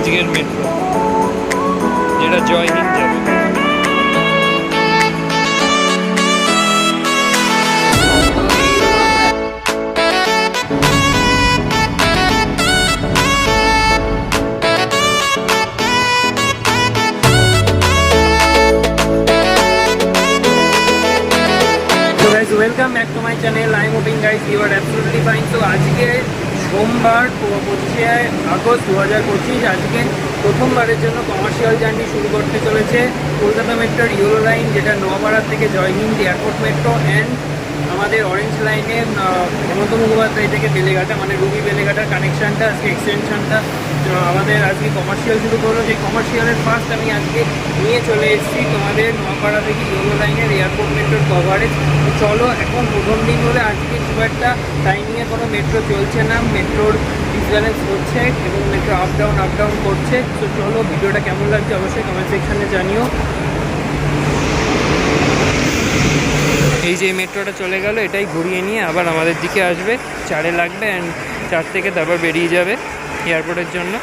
আজকের মেট্রো যেটা জয় হিন্দ যাবে So guys, welcome back to my channel. I'm hoping guys you are absolutely fine. So আজকে সোমবার পঁচিশে আগস্ট দু হাজার পঁচিশ আজকে প্রথমবারের জন্য কমার্শিয়াল জার্নি শুরু করতে চলেছে কলকাতা মেট্রোর ইউরো লাইন, যেটা নোয়াপাড়া থেকে জয়হিন্দ এয়ারপোর্ট মেট্রো অ্যান্ড আমাদের অরেঞ্জ লাইনে হেমন্ত মুখোপাধ্যায় থেকে বেলেঘাটা মানে রুবি বেলেঘাটার কানেকশানটা আজকে এক্সটেনশনটা আমাদের আজকে কমার্শিয়াল শুরু করল। যে কমার্শিয়ালের ফার্স্ট আমি আজকে নিয়ে চলে এসেছি তোমাদের নোয়াপাড়া থেকে ইউরো লাইনের এয়ারপোর্ট মেট্রোর কভারেজ চলো, এখন প্রথম দিন বলে আজকে খুব একটা টাইমিংয়ে কোনো মেট্রো চলছে না। মেট্রোর ডিসব্যালেন্স হচ্ছে এবং metro up down up down করছে। তো চলো, ভিডিওটা কেমন লাগছে অবশ্যই কমেন্ট সেকশানে জানিও। এই যে মেট্রোটা চলে গেল, এটাই ঘুরিয়ে নিয়ে আবার আমাদের দিকে আসবে। চারে লাগবে অ্যান্ড চার থেকে তারপর বেরিয়ে যাবে। এয়ারপোর্টের জন্য।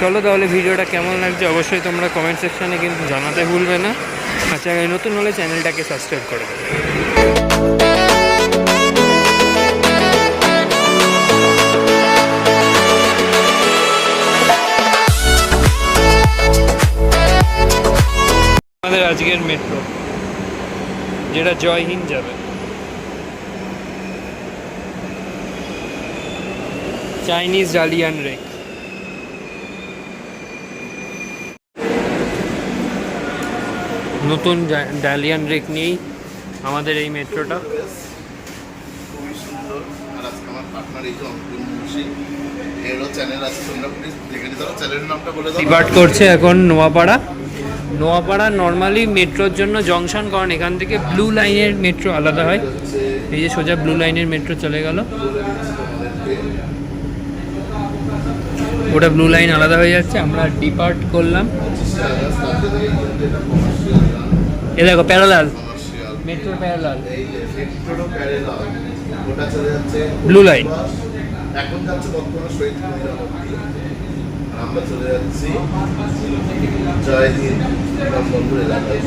চলো তাহলে ভিডিওটা কেমন লাগছে অবশ্যই তোমরা কমেন্ট সেকশানে কিন্তু জানাতে ভুলবে না। আচ্ছা নতুন হলে চ্যানেলটাকে সাবস্ক্রাইব করে আমাদের আজকের মেট্রো যেটা জয় হিন্দ যাবে। চাইনিজ ডালিয়ান রেক নতুন ডালিয়ান রেক নিয়েই আমাদের এই মেট্রোটা। খুবই সুন্দর। আর আজকে আমার পার্টনার এই যে অঙ্কুর মুন্সি এরও চ্যানেল আছে তোমরা প্লিজ দেখে নিতে পারো। চ্যানেলের নামটা বলে দাও। ডিপার্ট করছে এখন নোয়াপাড়া। নোয়াপাড়া নর্মালি মেট্রোর জন্য জংশন কারণ এখান থেকে ব্লু লাইনের মেট্রো আলাদা হয়। এই যে সোজা ব্লু লাইনের মেট্রো চলে গেল। ওটা ব্লু লাইন আলাদা হয়ে যাচ্ছে আমরা ডিপার্ট করলাম। এ দেখো প্যারালাল মেট্রো প্যারালাল এই যে মেট্রোরও প্যারেলাল ওটা চলে যাচ্ছে ব্লু লাইন এখন যাচ্ছে বর্তমানে শহীদ আমরা চলে যাচ্ছি জয় হিন্দ রামবন্ধুর এলাকায়।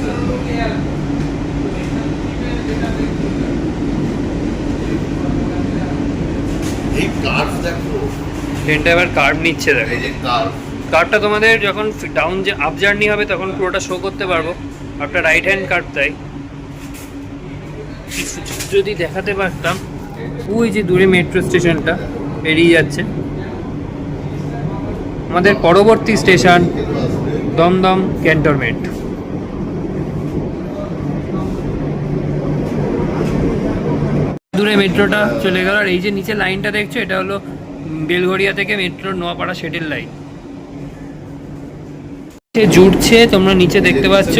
এই কার্ভ দেখো ট্রেনটা এবার কার্ভ নিচ্ছে দেখো। কার্ভটা তোমাদের যখন ডাউন যে আপ জার্নি হবে তখন পুরোটা শো করতে পারব। একটা রাইট হ্যান্ড কার্ভ তাই। যদি দেখাতে পারতাম ওই যে দূরে মেট্রো স্টেশনটা বেরিয়ে যাচ্ছে। আমাদের পরবর্তী স্টেশন দমদম ক্যান্টনমেন্ট দূরে মেট্রোটা চলে গেল। আর এই যে নিচে লাইনটা দেখছ এটা হলো উম, বেলঘরিয়া থেকে মেট্রো নোয়াপাড়া সেটেল লাইন। সে জুড়ছে তোমরা নিচে দেখতে পাচ্ছ।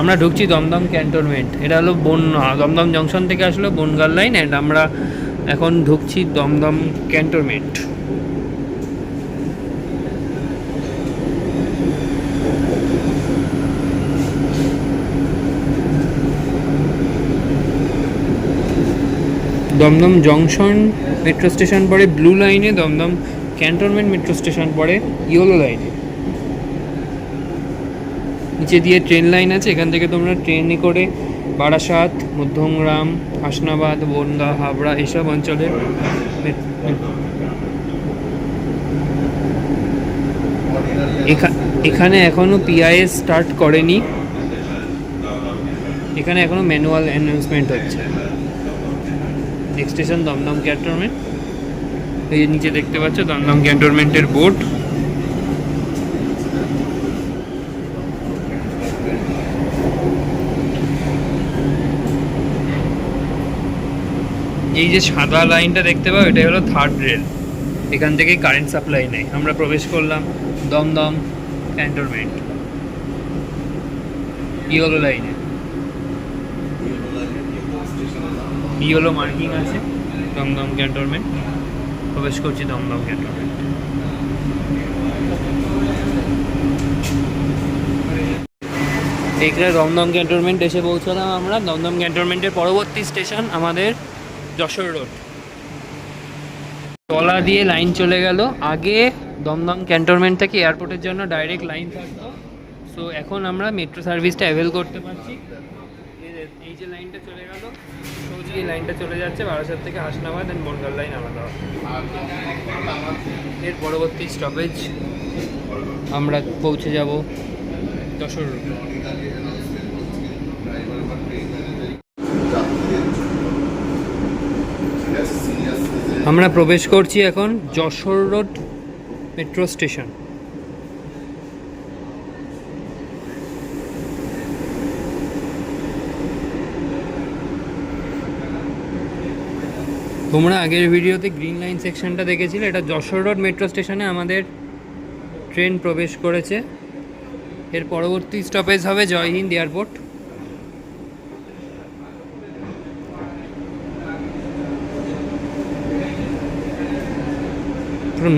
আমরা ঢুকছি দমদম ক্যান্টনমেন্ট। এটা হলো বন দমদম জংশন থেকে আসলো বনগাল লাইন অ্যান্ড আমরা এখন ঢুকছি Dum Dum cantonment. Dum Dum junction metro station পড়ে, ব্লু লাইনে দমদম ক্যান্টনমেন্ট মেট্রো স্টেশন পড়ে, ইয়েলো লাইনে। নিচে দিয়ে ট্রেন লাইন আছে, এখান থেকে তোমরা ট্রেনে করে বারাসাত, মধ্যমগ্রাম, হাসনাবাদ, বনগা, হাবড়া এসব এখা- এখানে এখনও পিআইএস স্টার্ট করেনি। এখানে এখনও ম্যানুয়াল অ্যানাউন্সমেন্ট হচ্ছে। নেক্সট স্টেশন দমদম ক্যান্টনমেন্ট এই যে নিচে দেখতে পাচ্ছ দমদম ক্যান্টনমেন্টের বোর্ড এই যে সাদা লাইনটা দেখতে পাও এটা হলো থার্ড রেল এখান থেকে কারেন্ট সাপ্লাই নেই। আমরা প্রবেশ করলাম দমদম ক্যান্টনমেন্ট ইয়েলো লাইনে ইয়েলো মার্কিং আছে, দমদম ক্যান্টনমেন্ট প্রবেশ করছি দমদম ক্যান্টনমেন্ট এখানে দমদম ক্যান্টনমেন্ট এসে পৌঁছলাম আমরা। দমদম ক্যান্টনমেন্টের পরবর্তী স্টেশন আমাদের যশোর রোড তলা দিয়ে লাইন চলে গেল। আগে দমদম ক্যান্টনমেন্ট থেকে এয়ারপোর্টের জন্য ডাইরেক্ট লাইন থাকতো। সো এখন আমরা মেট্রো সার্ভিসটা অ্যাভেল করতে পারছি এই যে- এই যে লাইনটা চলে গেল এই লাইনটা চলে যাচ্ছে, বারাসাত থেকে হাসনাবাদ অ্যান্ড বনগাল লাইন আলাদা। এর পরবর্তী স্টপেজ আমরা পৌঁছে যাব যশোর আমরা প্রবেশ করছি এখন যশোর রোড মেট্রো স্টেশন তোমরা আগের ভিডিওতে গ্রিন লাইন সেকশনটা দেখেছিলে? এটা যশোর রোড মেট্রো স্টেশনে আমাদের ট্রেন প্রবেশ করেছে। এর পরবর্তী স্টপেজ হবে জয় হিন্দ এয়ারপোর্ট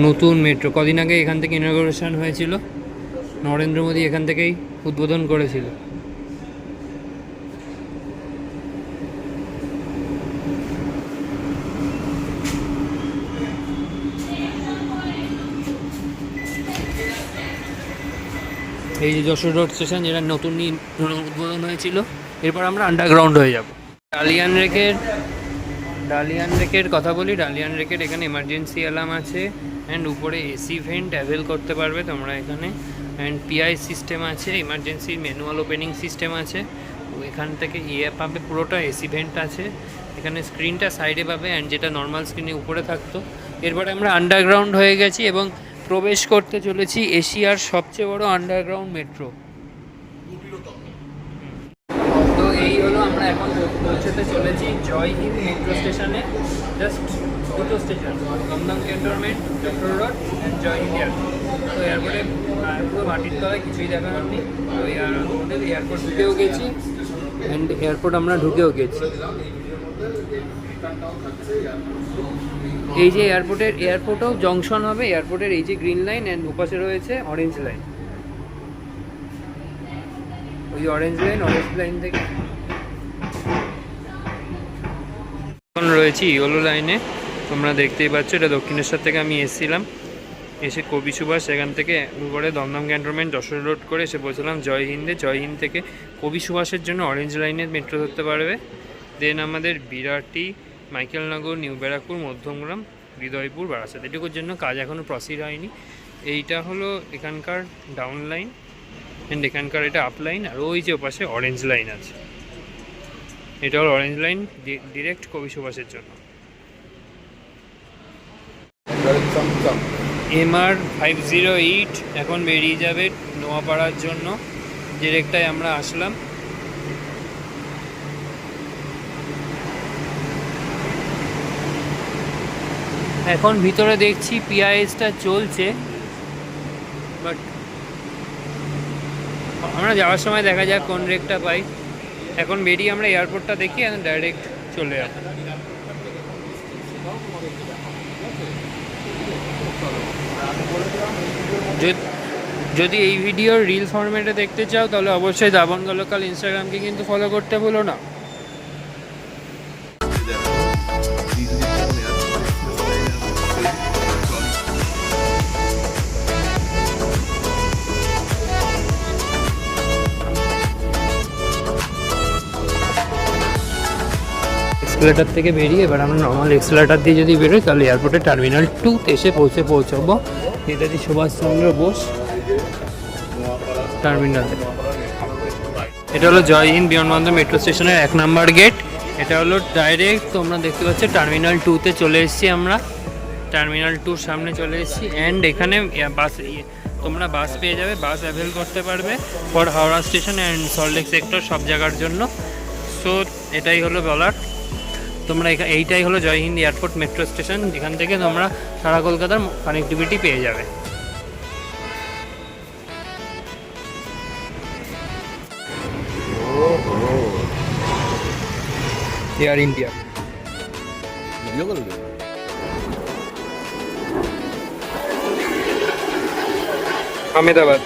নতুন মেট্রো কদিন আগে এখান থেকে ইনগ্রেশন হয়েছিল। নরেন্দ্র মোদী এখান থেকেই উদ্বোধন করেছিল। এই যে যশোর রোড স্টেশন, যেটা নতুন ই- উদ্বোধন হয়েছিল, এরপর আমরা আন্ডারগ্রাউন্ড হয়ে যাব। ডালিয়ান রেকের ডালিয়ান রেকের কথা বলি, ডালিয়ান রেকের এখানে এমার্জেন্সি অ্যালার্ম আছে অ্যান্ড উপরে এসি ভেন্ট অ্যাভেল করতে পারবে তোমরা এখানে অ্যান্ড পিআই সিস্টেম আছে এমার্জেন্সি ম্যানুয়াল ওপেনিং সিস্টেম আছে এখান থেকে ইয়ে পাবে, পুরোটা এসি ভেন্ট আছে, এখানে স্ক্রিনটা সাইডে পাবে অ্যান্ড যেটা নর্মাল স্ক্রিনে উপরে থাকতো। এরপরে আমরা আন্ডারগ্রাউন্ড হয়ে গেছি, এবং প্রবেশ করতে চলেছি এশিয়ার সবচেয়ে বড় আন্ডারগ্রাউন্ড মেট্রো তো এই হলো আমরা এখন পৌঁছতে চলেছি জয় হিন্দ মেট্রো স্টেশনে জাস্ট দুটো station Dum Dum cantonment petrol road and Jai Hind airport তো এয়ারপোর্টে পুরো মাটির তলায় কিছুই দেখা হয়নি তো এয়ারপোর্টে এয়ারপোর্ট ঢুকেও গেছি অ্যান্ড এয়ারপোর্ট আমরা ঢুকেও গেছি। এই যে এয়ারপোর্টের, এয়ারপোর্টও জংশন হবে, এয়ারপোর্টের এই যে গ্রিন লাইন অ্যান্ড ওপাশে রয়েছে অরেঞ্জ লাইন ওই অরেঞ্জ লাইন অরেঞ্জ লাইন থেকে। এখন রয়েছি ইয়েলো লাইনে, তোমরা দেখতেই পাচ্ছ, এটা দক্ষিণেশ্বর থেকে আমি এসেছিলাম। এসে কবি সুভাষ সেখান থেকে উপরে দমদম ক্যান্টনমেন্ট, যশোর রোড করে এসে পৌঁছলাম জয় হিন্দে জয় হিন্দ থেকে কবি সুভাষের জন্য অরেঞ্জ লাইনের মেট্রো ধরতে পারবে। দেন আমাদের বিরাটি মাইকেলনগর নিউ ব্যারাকপুর, মধ্যমগ্রাম, হৃদয়পুর, বারাসাত। এটুকুর জন্য কাজ এখনও প্রসিড হয়নি। এইটা হলো এখানকার ডাউন লাইন অ্যান্ড এখানকার এটা আপ লাইন আর ওই যে ওপাশে অরেঞ্জ লাইন আছে। এটা হলো অরেঞ্জ লাইন ডিরেক্ট কবি সুভাষের জন্য। এমআর ফাইভ জিরো এইট এখন বেরিয়ে যাবে নোয়াপাড়ার জন্য। ডিরেক্টায় আমরা আসলাম। এখন ভিতরে দেখছি পিআইএসটা চলছে বাট আমরা যাওয়ার সময় দেখা যাক কোন রেকটা পাই। এখন বেরিয়ে আমরা এয়ারপোর্টটা দেখি এবং ডাইরেক্ট চলে যাব। যদি- এই ভিডিওর রিল ফরম্যাটে দেখতে চাও, তাহলে অবশ্যই দাবন লোকাল ইনস্টাগ্রামকে কিন্তু ফলো করতে ভুলো না। এক্সেলেটার থেকে বেরিয়ে এবার আমরা নর্মাল এক্সেলেটার দিয়ে যদি বেরোই, তাহলে এয়ারপোর্টে টার্মিনাল টুতে এসে পৌঁছে পৌঁছাবো। নেতাজি সুভাষচন্দ্র বোস টার্মিনালে এটা হলো জয় হিন্দ বিমানবন্দর মেট্রো স্টেশনের এক নাম্বার গেট এটা হলো ডাইরেক্ট তোমরা দেখতে পাচ্ছ টার্মিনাল টুতে চলে এসেছি আমরা। টার্মিনাল টুর সামনে চলে এসেছি। অ্যান্ড এখানে বাস তোমরা বাস পেয়ে যাবে বাস অ্যাভেল করতে পারবে for Howrah station and Salt Lake sector সব জায়গার জন্য। সো এটাই হলো বলার। তোমরা এইটাই হলো Jai Hind airport metro station যেখান থেকে তোমরা সারা কলকাতার কানেক্টিভিটি পেয়ে যাবে। এয়ার ইন্ডিয়া ভিডিও করবে আহমেদাবাদ।